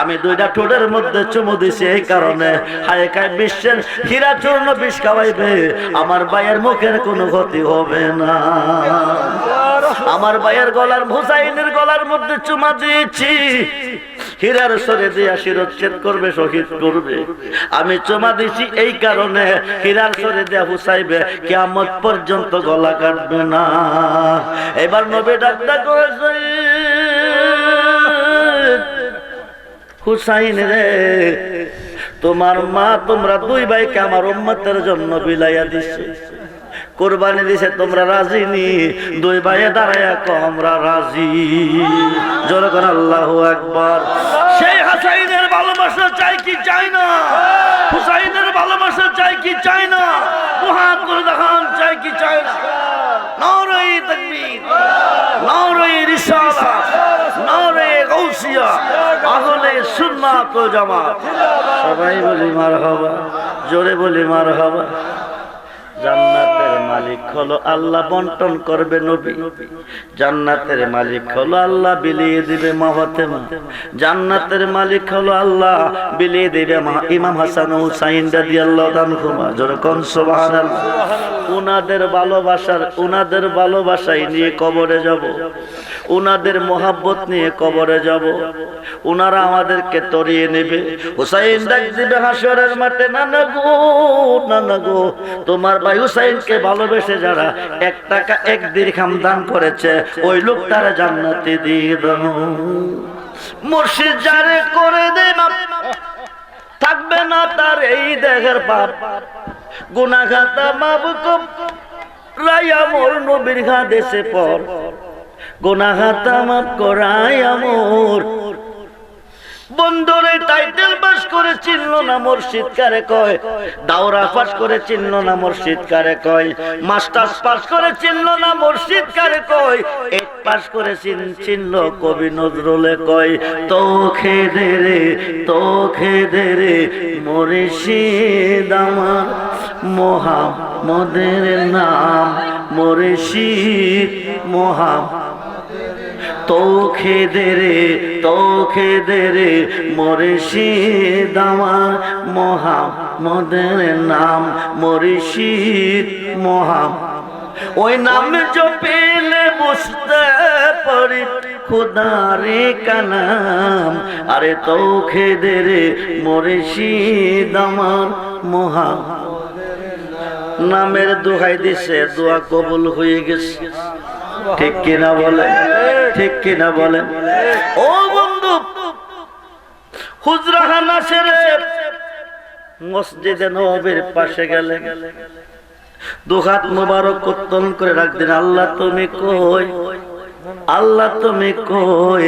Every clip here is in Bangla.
আমি দুইটা ঠোঁটের মধ্যে চুমু দিছি এই কারণে। হায় খায় বিশ্বের হীরা চূর্ণ বিষ খাওয়াইবে। আমার ভাইয়ের মুখের কোনো ক্ষতি হবে না। আমার ভাইয়ের গলার হুসাইনের গলার মধ্যে চুমা দিয়েছি। হীরার সরে দিয়া শিরচ্ছেদ করবে, শহীদ করবে। আমি চুমা দিছি এই কারণে। হীরার সরে দিয়া হুসাইবে কেমন পর্যন্ত গলা কাটবে না। এবার নবী ডাক্তার করেছে হুসাইন রে। তোমার মা তোমরা দুই ভাইকে আমার উম্মতের জন্য বিলাইয়া দিছে। কোরবানি দিছে, তোমরা রাজি নি? দুই ভাইয়ে দাঁড়াইয়া আমরা রাজি। জোরে কোন, আল্লাহ একবার সেই হাসাইনের ভালোবাসা চাই কি চাই না? হুসাইনের ভালোবাসা চাই কি চাই না? করে দেখান, চাই কি চাই না? নারাই তাকবীর। নারাই রিসালাত নারাই গাউসিয়া আহলে সুন্নাত জামাত। সবাই বলি মারহাবা জোরে বলি মারহাবা। জান্নাতের মালিক হলো আল্লাহ, বন্টন করবে নবী। জান্নাতের মালিক হলো আল্লাহ, বিলিয়ে দিবে জান্নাতের মালিক হলো আল্লাহ, বিলিয়ে দিবে ইমাম হাসান হুসাইন উনাদের ভালোবাসার, উনাদের নিয়ে কবরে যাব। উনাদের মোহাব্বত নিয়ে কবরে যাব। উনারা আমাদেরকে তরিয়ে নেবে। হুসাইন ডাক দিবে হাসরের মাঠে না না গো না না গো, তোমার হুসাইনকে ভালোবেসে যারা এক টাকা, এক দিরহাম দান করেছে, ওই লোক তারা জান্নাতে দিয়ে দাও। মুর্শিদ যারে করে দে থাকবে না তার এই দেহের পাপ। গুনাখাতা মাবুকুম রায়া মোর নবীর দেশে পর। গুনাখাতা মাপ করাই আমর। বন্দরে টাইটেল পাস করে চিনল না মুর্শিদ কারে কয়? দাওরা পাস করে চিনল না মুর্শিদ কারে কয়? মাস্টার্স পাস করে চিনল না মুর্শিদ কারে কয়? এক পাস করে চিনল কবি নজরুলে কয় তো খেদে রে তো খেদে রে মুর্শিদ আমার মোহাম্মদের নাম, মুর্শিদ মোহাম্মদ তো খেদে রে তো খেদে রে মরিষিদ আমার মহামদের নাম মরিষিদ মহা ওই নাম জপিলে বুঝতে পারি খুদারে কানাম আরে তো খেদে রে মরিষিদ আমার মহা নামের দোহাই দিছে দোয়া কবুল হয়ে গেছে। ঠিক কিনা বলে, ঠিক কিনা বলে। ও বন্ধু হুজরাহানা সেরে মসজিদে নবীর পাশে গেলে। দুহাত মুবারক উত্তোলন করে রাখতেন আল্লাহ তুমি কই? আল্লাহ তুমি কই?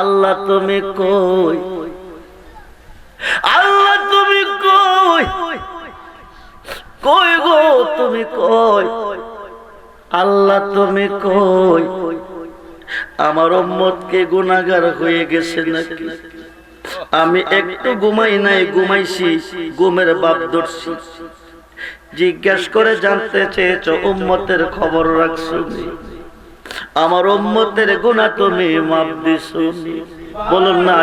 আল্লাহ তুমি কই? আল্লাহ তুমি কই? কই গো তুমি কই? আল্লাহ তুমি কই? আমার কে গুনাগার হয়ে গেছে নাকি? আমি একটু ঘুমাই নাই, ঘুমাইছি, ঘুমের বাপ ধরছি। জিজ্ঞাস করে জানতে চেয়েছ, উম্মতের খবর রাখছো আমার উম্মতের গুণা তুমি মাপ দিছো বলুন না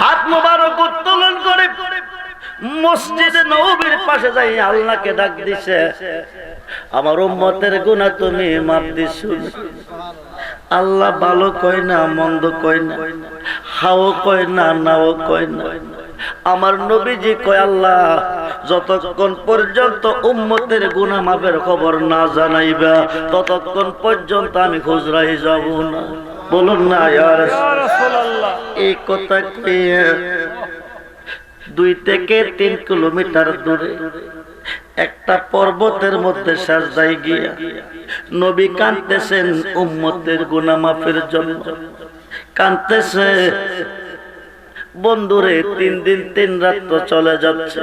হাত মোবারক উত্তোলন করে মসজিদে নবীর পাশে যাই আল্লাহকে ডাক দিছে। আমার উম্মতের গুনাহ তুমি মাপ দিছো। আল্লাহ ভালো কয় না, মন্দ কয় না, হাও কয় না, নাও কয় না। আমার নবীজি কয়, আল্লাহ, যতক্ষণ পর্যন্ত উম্মতের গুনাহ মাপের খবর না জানাইবা, ততক্ষণ পর্যন্ত আমি খুচরাই যাব না। বলুন না এই কথা কে দুই থেকে তিন কিলোমিটার দূরে। একটা পর্বতের মধ্যে সাজদাই গিয়া নবী কানতেছেন উম্মতের গুনামাফের জন্য। কানতেছে বন্ধুরে, তিন দিন, তিন রাত তো চলে যাচ্ছে।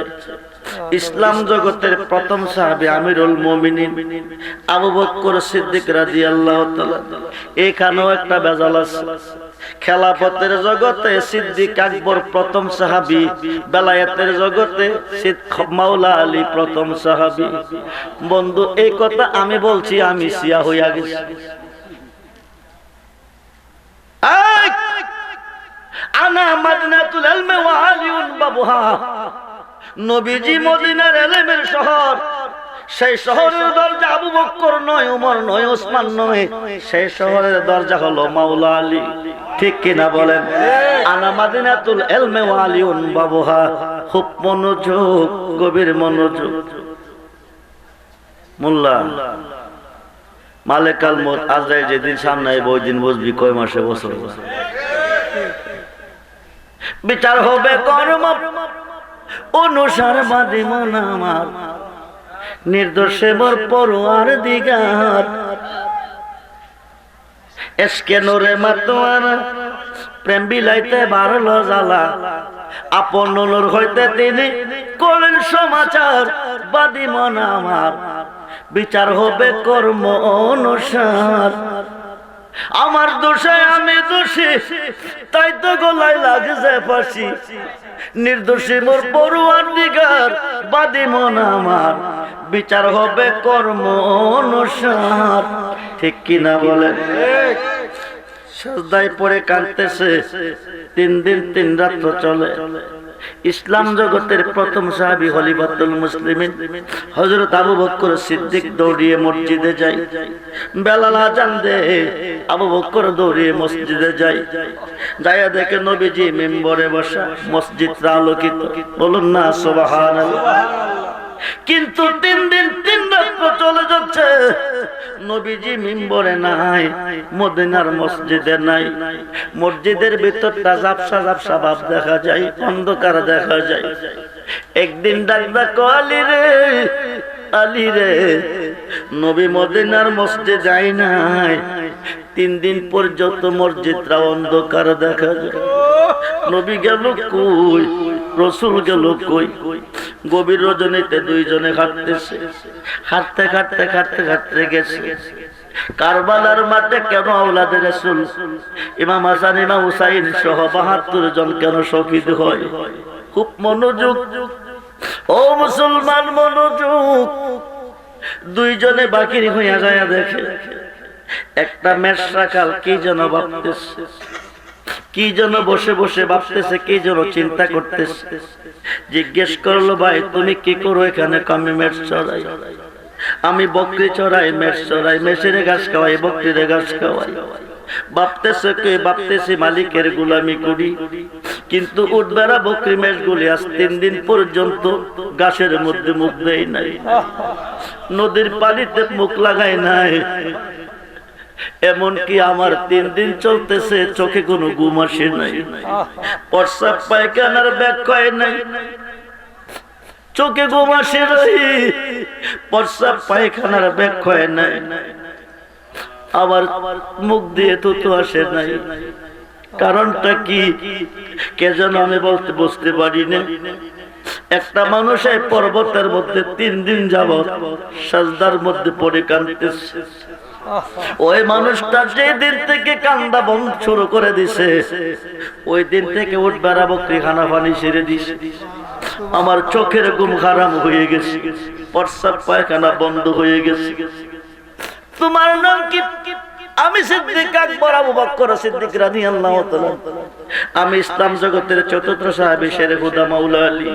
ইসলাম জগতের প্রথম সাহাবী আমিরুল মুমিনিন, আবু বকর সিদ্দিক রাদিয়াল্লাহু তাআলা। এখানেও একটা বেজাল আছে। খেলাফতের জগতে সিদ্দিক আকবর প্রথম সাহাবি, বেলায়েতের জগতে মাওলা আলী প্রথম সাহাবি। বন্ধু, এই কথা আমি বলছি, আমি সিয়া হইয়া গেছি। আনা নবীজি মদিনার এলেমের শহর। সেই শহরের দরজা আবু বক্কর নয় ওমর নয় ওসমান নয়। সেই শহরের দরজা হলো মাওলা আলী। ঠিক কিনা বলেন? আনা মাদিনাতুল এলমে আলিউন বাবুহা। খুব মনোযোগ, গভীর মনোযোগ। মোল্লা, মালেকাল মত আজরাইল যেদিন সামনে ওই দিন বসবি কয় মাসে বছর। বিচার হবে কর্ম। অনুসার বাদে মন আমার। নির্দোষে মোর পড়ুয়ার দিগার। এসকে নোরে মাতোয়ার, প্রেম বিলাইতে বারল জ্বালা। আপন নূর হইতে তিনি করেন সমাচার, বাদী মন আমার। বিচার হবে কর্ম অনুসার। আমার দোষে আমি দোষী তাই তো গলায় লাগছে ফাঁসি। নির্দোষী মোর পড়ুয়ার দিগার বাদী মন আমার। বিচার হবে কর্ম অনুসার। ঠিক কিনা বলে? সদাই পরে কাঁদতেছে তিন দিন তিন রাত্র চলে। ইসলাম জগতের প্রথম সাহাবি হলিবাতুল মুসলিমিন। হজরত আবু বকর সিদ্দিক দৌড়িয়ে মসজিদে যায়। বেলাল আজান দে, আবু বকর দৌড়িয়ে মসজিদে যায়। যায়া দেখে নবীজি মেম্বরে বসা, মসজিদটা আলোকিত। বলুন না, সুবহানাল্লাহ। কিন্তু তিন দিন তিন রাত্র চলে যাচ্ছে। নবীজি মিম্বরে নাই, মদিনার মসজিদে নাই। মসজিদের ভিতরটা জাপসা জাপসা ভাব দেখা যায়, অন্ধকার দেখা যায়। একদিন ডাক আলী রে আলী রে, নবী মদিনার মসজিদ যাই নাই। তিন দিন পর্যন্ত মসজিদটা অন্ধকার দেখা যায়। নবী গেল কই? রসুল গেল কই? গভীর রজনীতে দুইজনে হাঁটতেছে। হাঁটতে হাঁটতে হাঁটতে হাঁটতে গেছে। কারবালার মাঠে কেন আওলাদের রসুল? ইমাম হাসান, ইমাম হুসাইন সহ বাহাত্তর জন কেন শহীদ হয়? খুব মনোযোগ। ও মুসলমান, মনোযোগ। দুইজনে বাকির হইয়া যায় দেখে। একটা কাল কি যেন ভাবতেছে। কি যেন বসে বসে ভাবতেছে, কি যেন চিন্তা করতেছে। জিজ্ঞেস করল, ভাই, তুমি কি করো এখানে? আমি মেষ চড়াই আমি বকরি চড়াই মেট চড়াই মেষের ঘাস খাওয়াই, বকরির ঘাস খাওয়াই। ভাবতেছে কে? ভাবতেছি মালিকের গুলামি করি। কিন্তু উঠবেড়া বকরি মেষ গুলি আজ তিন দিন পর্যন্ত গাছের মধ্যে মুখ দেয় নাই। নদীর পানিতে মুখ লাগায় নাই। এমনকি আমার তিন দিন চলতেছে, চোখে কোনো ঘুম আসে নাই। প্রস্রাব পায়খানার ব্যাখ্যায় নাই। চোখে ঘুম আসে নাই, প্রস্রাব পায়খানার ব্যাখ্যায় নাই। আবার মুখ দিয়ে তো তো আসে নাই। কারণটা কি? কে যেন আমি বলতে বুঝতে পারি না একটা মানুষ এই পর্বতের মধ্যে তিন দিন যাব সাজদার মধ্যে পড়ে কাঁদতেছে। ওই মানুষটা যে দিন থেকে কান্দা বন্ধ শুরু করে দিছে, ওই দিন থেকে উঠ বেড়া বকরি খানা পানি ছেড়ে দিছে। আমার চোখের ঘুম খারাপ হয়ে গেছে, প্রস্রাব পায়খানা বন্ধ হয়ে গেছে। তোমার নাম কি? আমি সিদ্দিক আকবর, আবু বকর সিদ্দিক রাদিয়াল্লাহু তাআলা। আমি ইসলাম জগতের চতুর্থ সাহাবী শেরে হুদা মাওলা আলী।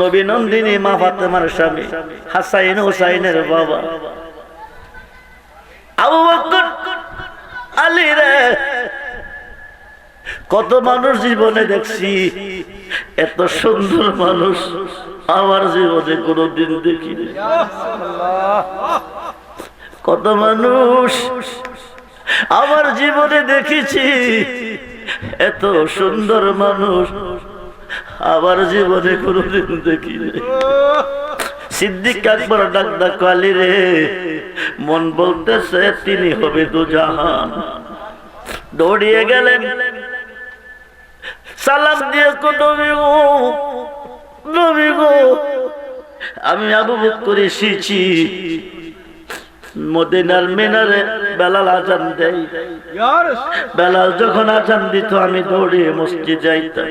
নবী নন্দিনী মা ফাতেমার স্বামী, হাসাইন হুসাইনের বাবা। রে, কত মানুষ জীবনে দেখছি, এত সুন্দর মানুষ আমার জীবনে কোনোদিন দেখিনি। কত মানুষ আমার জীবনে দেখেছি, এত সুন্দর মানুষ আমার জীবনে কোনোদিন দেখিনি। সিদ্দিক আকবর ডাক ডাক আলী রে। মন বলতেছে তিনি হবে তো জাহান দৌড়িয়ে গেলেন। সালাম দিয়ে নবী গো নবী গো। আমি আবু বকর এসেছি। মদিনার মিনারে বেলাল আজান দেয়। বেলাল যখন আজান দিত আমি দৌড়িয়ে মসজিদ যাইতাম।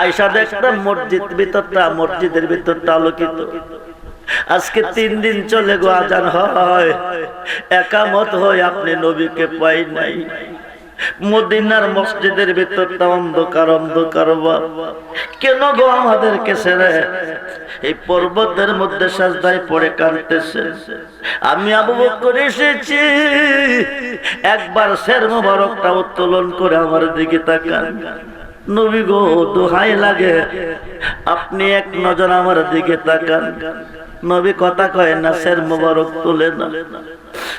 আয়সা দেখতাম মসজিদ ভিতরটা, মসজিদের ভিতরটা আলোকিত। আজকে তিন দিন চলে গো, আজান হয়। একামত হয়, আপনি নবীকে পাই নাই। মদিনার মসজিদের ভিতরটা অন্ধকার অন্ধকার কেন গো আমাদেরকে ছেড়ে? এই পর্বতের মধ্যে সাজদায় পড়ে কাঁদতেছে। আমি আবু করে এসেছি। একবার শের মোবারকটা উত্তোলন করে আমার দিকে তাকান। নবী গো দোহাই লাগে। আপনি এক নজর আমার দিকে তাকান। নবী কথা কয় না শের মোবারক তুলে না।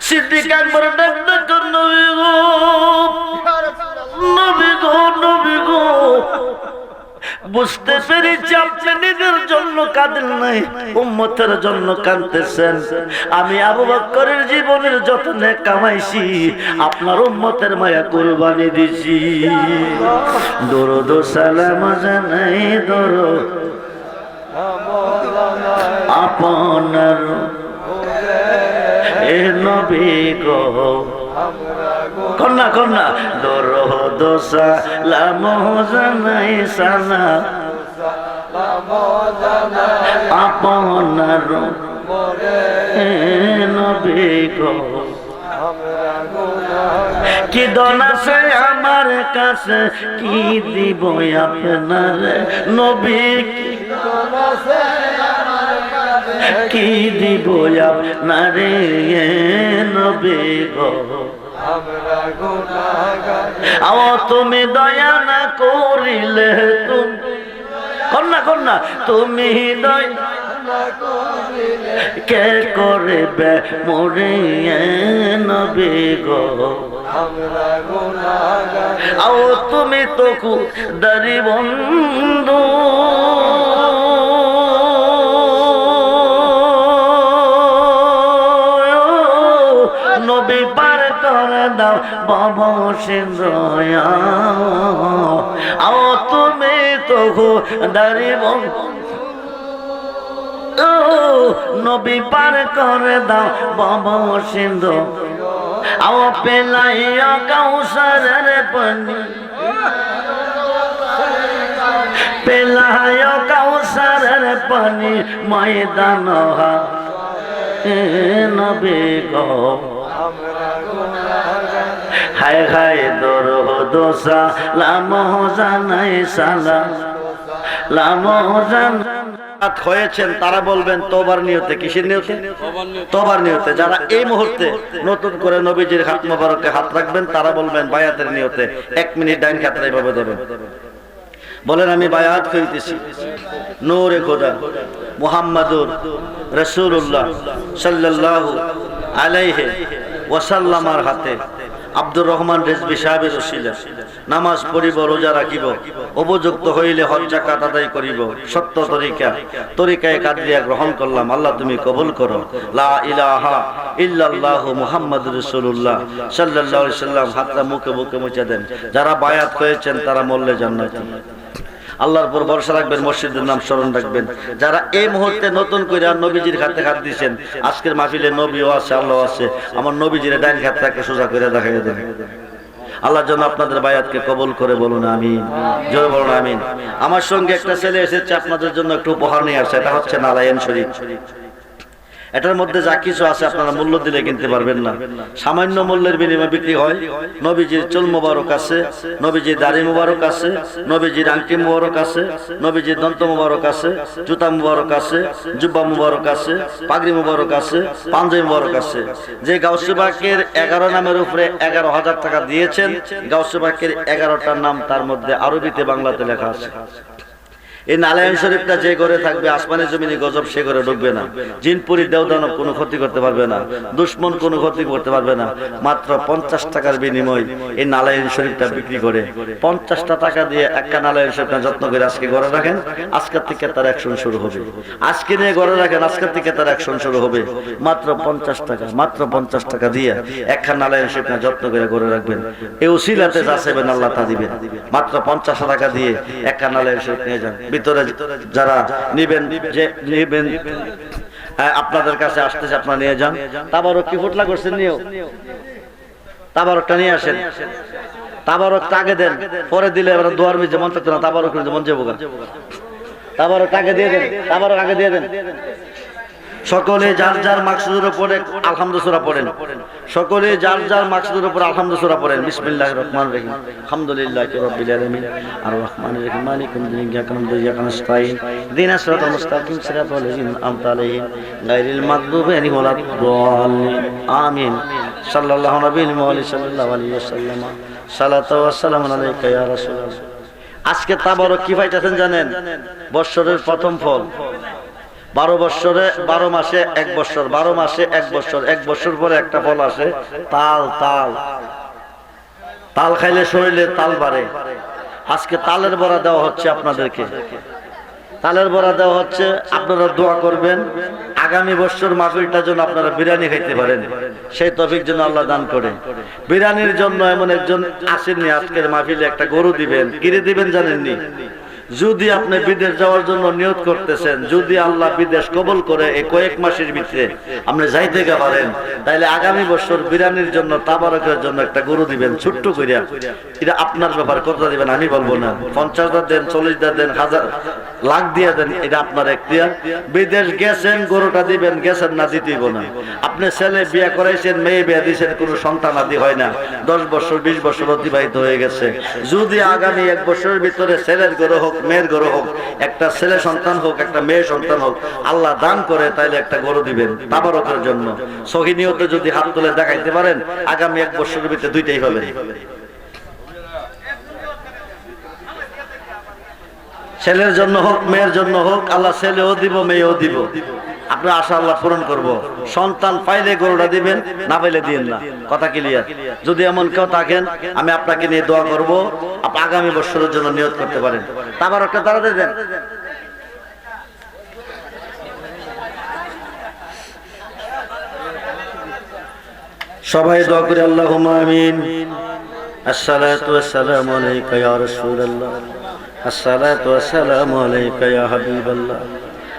সিদ্দিক একবার ডাক ডাক নবী গো। নবী গো নবী গো। বুঝতে পেরেছি আপনি নিজের জন্য কাঁদেন নাই, উম্মতের জন্য কাঁদতেছেন। আমি আবু বকরের জীবনের যত্নে কামাইছি, আপনার উম্মতের মায়া কুরবানি দিছি। দরদ সালাম জানাই দর আপনার এ নবী গো কন্যা কন্যা। দর দোসা লাম সালা আপনার কি। দন আমার কাছে? কি দিব আপনার নবী কি? কি দিব আপনার নবী গো? তুমি দয়া না করিলে তুমি কন্যা কন্যা, তুমি দয়া কে করবে মরে নবে গো? আও তুমি তো দারি বন্ধু। দাও, বাবা সিন্ধয়া আও তুমি তো ও, নবী পার করে দাও, বাবা সিন্ধু আও পেলাইয়া কাউসারের পানি। পেলাইয়া কাউসারের পানি ময়দান নবে গো। হায় হায় দর দোসা লাম জানাই সালা লাম জান হয়েছেন, তারা বলবেন তোবার নিয়তে, কিসের নিয়তে? তোবার নিয়তে। যারা এই মুহূর্তে নতুন করে নবীজির হাত মোবারকে হাত রাখবেন, তারা বলবেন, বায়াতের নিয়তে। এক মিনিট ডাইন খাতরা এইভাবে দেবেন বলেন, আমি বায়াত করিতেছি নূরে খোদা, মুহাম্মাদুর রসুল্লাহ সাল্লাল্লাহু আলাইহে ওয়াসাল্লামার হাতে। আব্দুর রহমান রেজবি সাহেবের ওসিলা। নামাজ পড়িব, রোজা রাখিব, উপযুক্ত হইলে হজ জাকাত আদায় করিব, সত্য তরিকা। তরিকায় কাদরিয়া গ্রহণ করলাম, আল্লাহ তুমি কবুল করো। লা ইলাহা ইল্লাল্লাহ মুহাম্মাদুর রাসূলুল্লাহ। সাল্লাল্লাহু আলাইহি সাল্লাম হাতটা মুখে মুখে মুছে দেন। যারা বায়াত হয়েছেন তারা মরলে জান্নাতি। আল্লাহর উপর ভরসা রাখবেন, মসজিদের নাম স্মরণ রাখবেন। যারা এই মুহূর্তে নতুন করে নবীজির খাতে খাত দিচ্ছেন আজকের মাহফিলে নবীও আছে আল্লাহ আছে। আমার নবীজির ডাইন হাত তাকে সোজা করে দেখাই দেন। আল্লাহ যেন আপনাদের বায়াতকে কবল করে বলুন আমি জোরে বলুন, আমিন। আমার সঙ্গে একটা ছেলে এসেছে, আপনাদের জন্য একটু উপহার নিয়ে আসছে এটা হচ্ছে নারায়ণ শরীফ। এটার মধ্যে যা কিছু আছে আপনারা মূল্য দিলে কিনতে পারবেন না। সামান্য মূল্যের বিনিময়ে বিক্রি হয়। নবীজির চুল মোবারক আছে, নবীজির দাড়ি মোবারক আছে, নবীজির আংটি মোবারক আছে, নবীজির দন্ত মোবারক আছে, জুতা মোবারক আছে, জুব্বা মোবারক আছে, পাগড়ি মোবারক আছে, পাঞ্জাবি মোবারক আছে। যে গাউসিবাকের এগারো নামের উপরে এগারো হাজার টাকা দিয়েছেন গাউসিবাকের এগারোটার নাম তার মধ্যে আরবিতে বাংলাতে লেখা আছে। এই নারায়ণ শরীফটা যে ঘরে থাকবে, আসমানের জমিনে গজব সে ঘরে ঢুকবে না। জিনপুরি দেওদানব কোনো ক্ষতি করতে পারবে না, দুশ্মন কোনো ক্ষতি করতে পারবে না। মাত্র পঞ্চাশ টাকার বিনিময় এই নারায়ণ শরীফটা বিক্রি করে। পঞ্চাশটা টাকা দিয়ে একটা নারায়ণ শরীফটা যত্ন করে আজকে ঘরে রাখেন, আজকের থেকে তার অ্যাকশন শুরু হবে। আজকে নিয়ে ঘরে রাখেন, আজকের থেকে তার অ্যাকশন শুরু হবে। মাত্র পঞ্চাশ টাকা, মাত্র পঞ্চাশ টাকা দিয়ে একখান নারায়ণ শরীফটা যত্ন করে ঘরে রাখবেন। এই উসিলাতে যা সেবেন আল্লাহ তা দিবেন। মাত্র পঞ্চাশ টাকা দিয়ে একখান নারায়ণ শরীফ নিয়ে যান। ভিতরে যারা নিবেন যে নিবেন হ্যাঁ, আপনাদের কাছে আসতেছে আপনারা নিয়ে যান। তাবারও কি ফুটলা করছেন নিয়েও? তাবারকটা নিয়ে আসেন। তাবারকটা আগে পরে দিলে তাবারক তাবারক দিয়ে দেন তাবারক আগে দিয়ে দেন। সকলে যার যার মাকসুদের উপরে আলহামদুসুরা পড়েন। সকলে যার যার মাকসুদের উপরে আলহামদুসুরা পড়েন। বিসমিল্লাহ রহমান রহিম। আলহামদুলিল্লাহ রাব্বিল আলামিন। আর রহমান রহিম। মালিকুম দিন। ইয়াকা নামদু ইয়াকা নাস্তাইন দিনাস সিরাতাল মুস্তাকিম, সিরাতাল লাযিনা আমতা আলাইহিম। গায়রিল মাগদুবি ওয়ালাদ-দাল্লিন আমিন। সাল্লাল্লাহু নবিয়্যিল মুহাম্মদ সাল্লাল্লাহু আলাইহি ওয়াসাল্লাম। সালাতু ওয়া আলাইকা ইয়া রাসূলুল্লাহ। আজকে তাবারক কি পাইতেছেন জানেন? বৎসরের প্রথম ফল। বারো বৎসরে বারো মাসে এক বছর বারো মাসে এক বছর এক বছর পরে একটা ফল আসে, তাল তাল। তাল খাইলে শরীরে তাল বাড়ে। আজকে তালের বড়া দেওয়া হচ্ছে আপনাদেরকে। তালের বড়া দেওয়া হচ্ছে, আপনারা দোয়া করবেন, আগামী বছর মাহফিলটার জন্য আপনারা বিরিয়ানি খাইতে পারেন। সেই তফিক জন্য আল্লাহ দান করে। বিরিয়ানির জন্য এমন একজন আসেননি, আজকের মাহফিলে একটা গরু দিবেন। কিনে দিবেন জানেননি? যদি আপনি বিদেশ যাওয়ার জন্য নিয়োগ করতেছেন, যদি আল্লাহ বিদেশ কবল করে এই কয়েক মাসের ভিতরে আপনি যাইতে পারেন তাহলে আগামী বছর বিরিয়ানির জন্য তাবারকের জন্য একটা গরু দিবেন, ছোট্ট করিয়া এটা আপনার ব্যাপার কত দিবেন, আমি বলব না। পঞ্চাশ হাজার দেন, চল্লিশ হাজার দেন, হাজার লাখ দিয়ে দেন, এটা আপনার এখতিয়ার। বিদেশ গেছেন, গরুটা দিবেন, গেছেন না দিতেইব না। আপনি ছেলে বিয়ে করাইছেন, মেয়ে বিয়ে দিয়েছেন কোনো সন্তান আদি হয় না। দশ বছর, বিশ বছর অতিবাহিত হয়ে গেছে। যদি আগামী এক বছরের ভিতরে ছেলের গরু হোক মেয়ের গরু হোক, একটা ছেলে সন্তান হোক, একটা মেয়ে সন্তান হোক, আল্লাহ দান করে তাইলে একটা গরু দিবেন তাবারকের জন্য। সহিনিয়তে যদি হাত তুলে দেখাইতে পারেন, আগামী এক বছরের ভিতরে দুইটাই হবে। ছেলের জন্য হোক, মেয়ের জন্য হোক, আল্লাহ ছেলেও দিব, মেয়েও দিব। আপনার আশা আল্লাহ পূরণ করব। সন্তান পাইলে গরুটা দিবেন, না পাইলে দিন না। কথা ক্লিয়ার যদি এমন কেউ থাকেন, আমি আপনাকে নিয়ে দোয়া করব। আগামী বছরের জন্য নিয়োগ করতে পারেন। তারপর একটা দাঁড়াতে দেন। সবাই দোয়া করে আল্লাহ আমিন। আসসালাতু ওয়াসসালামু আলাইকা ইয়া রাসূলুল্লাহ। ওয়াসসালামু আলাইকা ইয়া হাবিবাল্লাহ।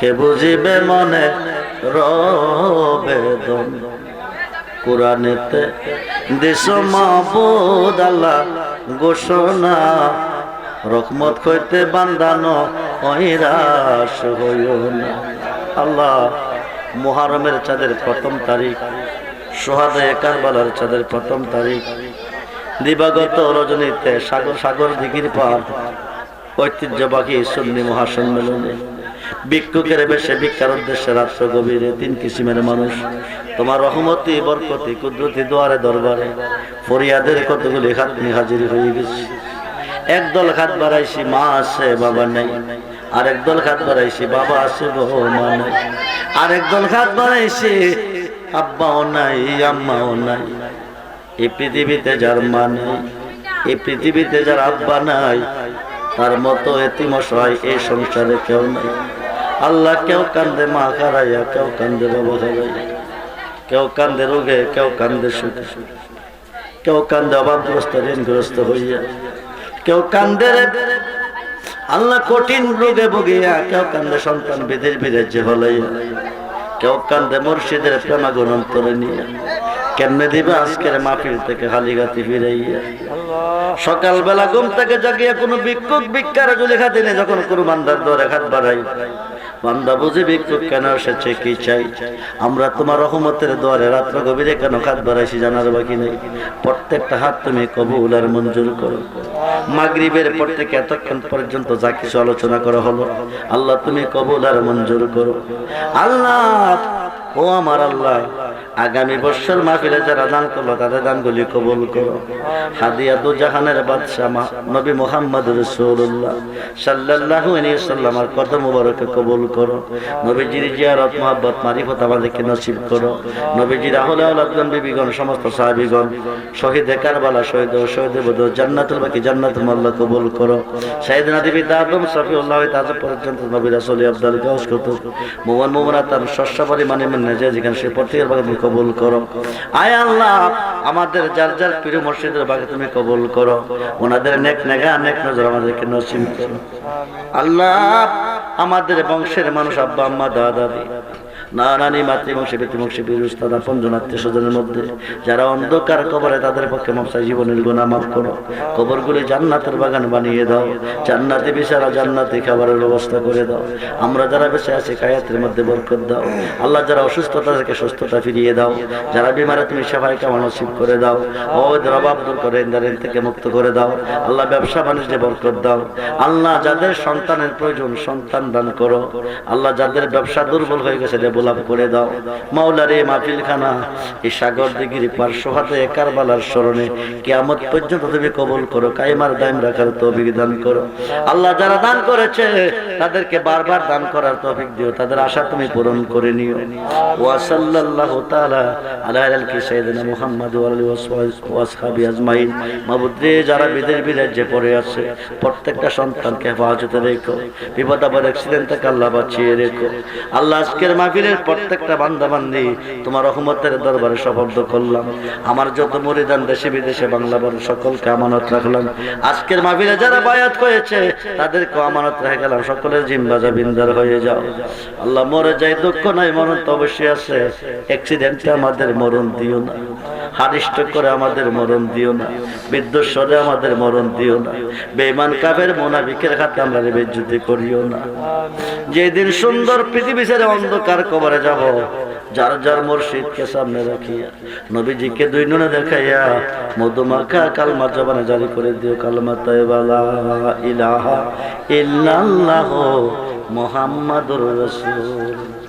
কে বুঝিবে মনে রবেদন কোরআনেতে দেশ মাহবুদ ঘোষণা রকমত হইতে বান্দানো ঐরাস হইও না। আল্লাহ মুহারমের চাঁদের প্রথম তারিখ, সোহাদে কারবালার চাঁদের প্রথম তারিখ, দিবাগত রজনীতে সাগর সাগর দিঘির পার, ঐতিহ্যবাহী সুন্নি মহাসম্মেলনে। ভিক্ষুকের বেশে ভিক্ষার উদ্দেশ্যে রাত্র গভীরে তিন কিসিমের মানুষ। তোমার রহমতি, বরকতি, কুদরতি দোয়ারে দরবারে ফরিয়াদের কতগুলি হাত নিয়ে হাজির হয়ে গেছি। একদল খাত বাড়াইছি, মা আছে, বাবা নেই। আরেক দল খাত বাড়াইছি, বাবা আছে গো মা নাই। আরেক দল খাত বাড়াইছি, আব্বাও নাই, আম্মাও নাই। এই পৃথিবীতে যার মা নেই এই পৃথিবীতে যার আব্বা নাই, তার মতো এতিম অসহায় এই সংসারে কেউ নাই। আল্লাহ কেউ কান্দে মা খারাইয়া, কেউ কান্দে বাবা খারাইয়া, কেউ কান্দে রোগে, কেউ কান্দে সুখে, কেউ কান্দে অভাবগ্রস্ত ঋণগ্রস্ত হইয়া, কেউ কান্দে আল্লাহ কঠিন রোগে ভুগিয়া, কেউ কান্দে সন্তান বিদেশ বিদেশে হলাইয়া, কেউ কান্দে মুর্শিদের প্রেমাগুণ অন্তরে নিয়ে, কেমনে দিবে আজকের মাহফিল থেকে হালিগাতি ফিরাইয়া? সকালবেলা ঘুম থেকে জাগিয়া কোনো ভিক্ষুক ভিক্ষার গুলি খাতে নেই যখন কোনো বান্দার দরে হাত বাড়াই বান্দা বুঝে ভিক্ষুক কেন এসেছে, কি চাই? আমরা তোমার রহমতের দোয়ারে রাত্র গভীরে কেন হাত বাড়াইছি জানার বাকি নেই। প্রত্যেকটা হাত তুমি কবুল আর মঞ্জুর করো। মাগরিবের পর থেকে এতক্ষণ পর্যন্ত যা কিছু আলোচনা করা হলো, আল্লাহ তুমি কবুল আর মঞ্জুর করো। আল্লাহ, ও আমার আল্লাহ আগামী বছর মাহফিলে যারা দান করল, তাদের দানগুলি কবুল করো। হাদিয়া দু জাহানের বাদশাহ নবী মোহাম্মদ রসুল্লাহ আলাইহি সাল্লামার কদম মুবারকে কবুল করো। নবীজির জিয়ারত, মহব্বত, মারিফত আমাদেরকে নসিব করো। নবীজির আহলে আওলাদগণ, বিবিগণ, সমস্ত সাহাবীগণ, শহীদ কারবালা, শহীদ শহীদ বদর জান্নাতুল বাকি, জান্নাতুল মাল্লা কবুল করো। সাইয়েদনা দেবী দাদম সফিউল্লাহ তাজ পর্যন্ত নবী রাসূল আব্দুল গাউস কত মোমনা তার শস্য পরিমাণে মানে যে যেখানে সে প্রত্যেকের কবুল করো। আয় আল্লাহ আমাদের যার যার প্রিয় মসজিদের বাগে তুমি কবুল করো। ওনাদের নেক নেগা নেক নজর আমাদেরকে নসিম করো। আল্লাহ আমাদের বংশের মানুষ আব্বা আম্মা দাদা দাদি। না নানি মাতৃবংশী, পিতৃবংশী বীর উস্তাদ আপন আত্মীয় স্বজনের মধ্যে, যারা অন্ধকার কবরে তাদের পক্ষে মমসা জীবনের গুণা মাফ করো। কবরগুলি জান্নাতের বাগান বানিয়ে দাও। জান্নাতি বিশারা জান্নাতি খাবারের ব্যবস্থা করে দাও। আমরা যারা বেঁচে আছি কায়াতের মধ্যে বরকত দাও। আল্লাহ যারা অসুস্থ তাদেরকে সুস্থতা ফিরিয়ে দাও, যারা বিমারে তুমি সেবাই কামান নসিব করে দাও ওদের অভাব দূর করে ইন্দারেন থেকে মুক্ত করে দাও। আল্লাহ ব্যবসা বাণিজ্যে বরকত দাও। আল্লাহ যাদের সন্তানের প্রয়োজন সন্তান দান করো। আল্লাহ যাদের ব্যবসা দুর্বল হয়ে গেছে ডেভেলপ করে দাও। মাওলারে মাহফিল খানা এই সাগর দিগির পার্শ্ব হাতে কারবালার স্মরণে কিয়ামত পর্যন্ত তুমি কবল করো কাইমার দাইম রাখার তৌফিক দান করো। আল্লাহ যারা দান করেছে, তাদেরকে বারবার দান করার তৌফিক দিও, তাদের আশা তুমি পূরণ করে নিও। ওয়া সাল্লাল্লাহু তাআলা আলা ওয়া ওয়া আজমাইন। মাবুদ রে, যারা বিদেশ পড়ে আছে, প্রত্যেকটা সন্তানকে হেফাজতে রেখো। বিপদ অ্যাক্সিডেন্ট থেকে আল্লাহ বাঁচিয়ে রেখো। আল্লাহ আজকের মাহফিলের প্রত্যেকটা বান্দা বান্দি তোমার রহমতের দরবারে শপথ করলাম। আমার যত মরিদান দেশে বিদেশে বাংলা বড় সকলকে আমানত রাখলাম। আজকের মাবিরে যারা বায়াত হয়েছে তাদেরকে আমানত রেখে গেলাম। সকলের জিম্বাজা বিন্দার হয়ে যাও। আল্লাহ মরে যাই, দুঃখ নাই, মরণ তো অবশ্যই আছে। অ্যাক্সিডেন্টে আমাদের মরণ দিও না। হারিষ্ট করে আমাদের মরণ দিও না। বিদ্যুৎ স্বরে আমাদের মরণ দিও না। বেমান কাবের মোনাবিকের হাতে আমরা বেজ্জুতি করিও না। যেদিন সুন্দর পৃথিবী ছেড়ে অন্ধকার কবরে যাব, যার যার মুর্শিদকে সামনে রাখিয়া নবীজিকে দুই নুনে দেখাইয়া মধুমাখা কালমা জবানে জারি করে দিও, কালমা তাইবালা ইলাহা ইল্লাল্লাহ মুহাম্মাদুর রাসূল।